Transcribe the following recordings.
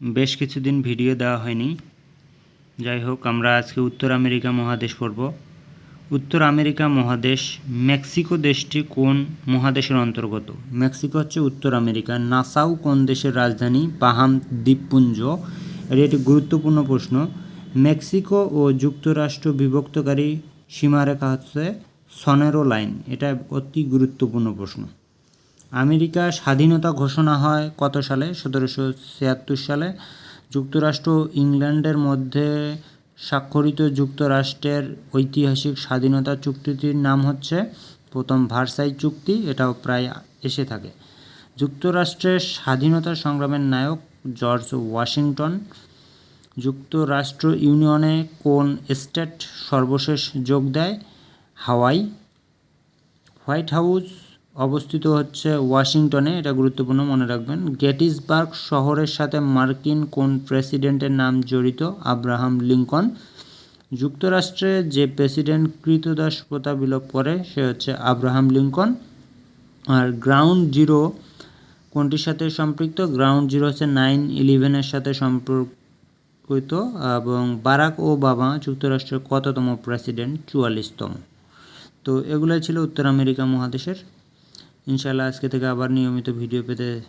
বেশ কিছুদিন ভিডিও দেওয়া হয়নি। যাই হোক, আমরা আজকে উত্তর আমেরিকা মহাদেশ পড়ব। উত্তর আমেরিকা মহাদেশ, মেক্সিকো দেশটি কোন মহাদেশের অন্তর্গত? মেক্সিকো হচ্ছে উত্তর আমেরিকা। নাসাউ কোন দেশের রাজধানী? বাহাম দ্বীপপুঞ্জ। এটি একটি গুরুত্বপূর্ণ প্রশ্ন। মেক্সিকো ও যুক্তরাষ্ট্র বিভক্তকারী সীমারেখা হচ্ছে সনেরো লাইন। এটা অতি গুরুত্বপূর্ণ প্রশ্ন। আমেরিকা স্বাধীনতা ঘোষণা হয় কত সালে? সতেরোশো ছিয়াত্তর সালে। যুক্তরাষ্ট্র ইংল্যান্ডের মধ্যে স্বাক্ষরিত যুক্তরাষ্ট্রের ঐতিহাসিক স্বাধীনতা চুক্তিটির নাম হচ্ছে প্রথম ভার্সাই চুক্তি, এটাও প্রায় এসে থাকে। যুক্তরাষ্ট্রের স্বাধীনতা সংগ্রামের নায়ক জর্জ ওয়াশিংটন, যুক্তরাষ্ট্র ইউনিয়নে কোন স্টেট সর্বশেষ যোগ দেয়? হাওয়াই, হোয়াইট হাউস অবস্থিত হচ্ছে ওয়াশিংটনে, এটা গুরুত্বপূর্ণ মনে রাখবেন। গেটিসবার্গ শহরের সাথে মার্কিন কোন প্রেসিডেন্টের নাম জড়িত? Abraham Lincoln. যুক্তরাষ্ট্রে যে প্রেসিডেন্ট কৃতদাস প্রথা বিলোপ করে, সে হচ্ছে আব্রাহাম লিঙ্কন। আর গ্রাউন্ড জিরো কোনটির সাথে সম্পৃক্ত? গ্রাউন্ড জিরো হচ্ছে নাইন ইলেভেনের সাথে সম্পর্কিত এবং বারাক ও বাবা যুক্তরাষ্ট্রের কততম প্রেসিডেন্ট? চুয়াল্লিশতম। তো এগুলোই ছিল উত্তর আমেরিকা মহাদেশের ইনশাল্লাহ আজকে থেকে আবার নিয়মিত ভিডিও পেতে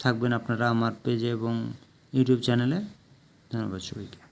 থাকবেন আপনারা আমার পেজে এবং ইউটিউব চ্যানেলে। ধন্যবাদ সবাইকে।